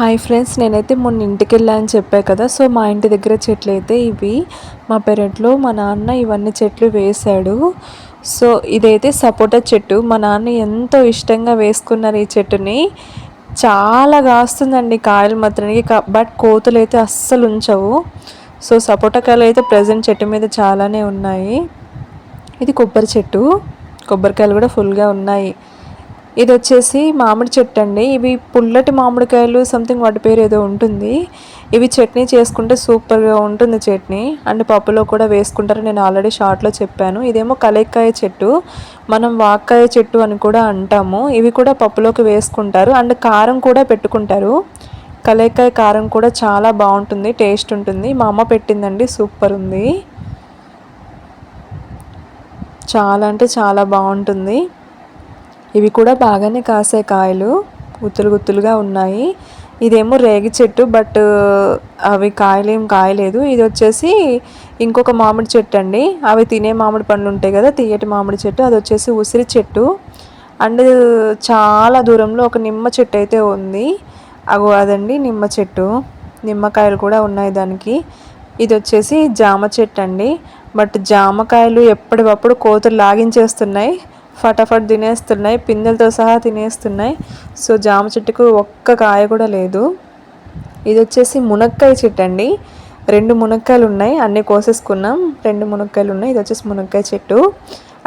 Hi friends నేనైతే మొన్న ఇంటికి అని చెప్పా కదా సో మా ఇంటి దగ్గర చెట్లు అయితే ఇవి. మా పెరట్లో మా నాన్న ఇవన్నీ చెట్లు వేశాడు. సో ఇదైతే సపోటా చెట్టు. మా నాన్న ఎంతో ఇష్టంగా వేసుకున్నారు ఈ చెట్టుని. చాలా కాస్తుందండి కాయలు మాత్రానికి బట్ కోతులు అయితే అస్సలు ఉంచవు. సో సపోటా కాయలు అయితే ప్రజెంట్ చెట్టు మీద చాలానే ఉన్నాయి. ఇది కొబ్బరి చెట్టు. కొబ్బరికాయలు కూడా ఫుల్గా ఉన్నాయి. ఇది వచ్చేసి మామిడి చెట్టు అండి. ఇవి పుల్లటి మామిడికాయలు సంథింగ్ వాటి పేరు ఏదో ఉంటుంది. ఇవి చట్నీ చేసుకుంటే సూపర్గా ఉంటుంది చట్నీ. అండ్ పప్పులో కూడా వేసుకుంటారు నేను ఆల్రెడీ షార్ట్లో చెప్పాను. ఇదేమో కలెక్కాయ చెట్టు. మనం వాక్కాయ చెట్టు అని కూడా అంటాము. ఇవి కూడా పప్పులోకి వేసుకుంటారు. అండ్ కారం కూడా పెట్టుకుంటారు. కలేకాయ కారం కూడా చాలా బాగుంటుంది టేస్ట్ ఉంటుంది. మా అమ్మ పెట్టిందండి సూపర్ ఉంది. చాలా అంటే చాలా బాగుంటుంది. ఇవి కూడా బాగానే కాసే కాయలు. గుత్తులు గుత్తులుగా ఉన్నాయి. ఇదేమో రేగి చెట్టు బట్ అవి కాయలు ఏం కాయలేదు. ఇది వచ్చేసి ఇంకొక మామిడి చెట్టు అండి. అవి తినే మామిడి పండ్లు ఉంటాయి కదా తీయటి మామిడి చెట్టు. అది వచ్చేసి ఉసిరి చెట్టు. అండ్ చాలా దూరంలో ఒక నిమ్మ చెట్టు అయితే ఉంది. అగో అదండి నిమ్మ చెట్టు. నిమ్మకాయలు కూడా ఉన్నాయి దానికి. ఇది వచ్చేసి జామ చెట్టు అండి. బట్ జామకాయలు ఎప్పటికప్పుడు కోతులు లాగించేస్తున్నాయి. ఫటాఫట్ తినేస్తున్నాయి పిందెలతో సహా తినేస్తున్నాయి. సో జామ చెట్టుకు ఒక్క కాయ కూడా లేదు. ఇది వచ్చేసి మునక్కాయ చెట్టు అండి. రెండు మునక్కాయలు ఉన్నాయి అన్నీ కోసేసుకున్నాం. రెండు మునక్కాయలు ఉన్నాయి ఇది వచ్చేసి మునక్కాయ చెట్టు.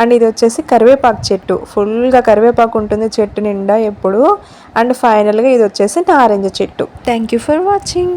అండ్ ఇది వచ్చేసి కరివేపాకు చెట్టు. ఫుల్గా కరివేపాకు ఉంటుంది చెట్టు నిండా ఎప్పుడు. అండ్ ఫైనల్గా ఇది వచ్చేసి నారింజ చెట్టు. Thank you for watching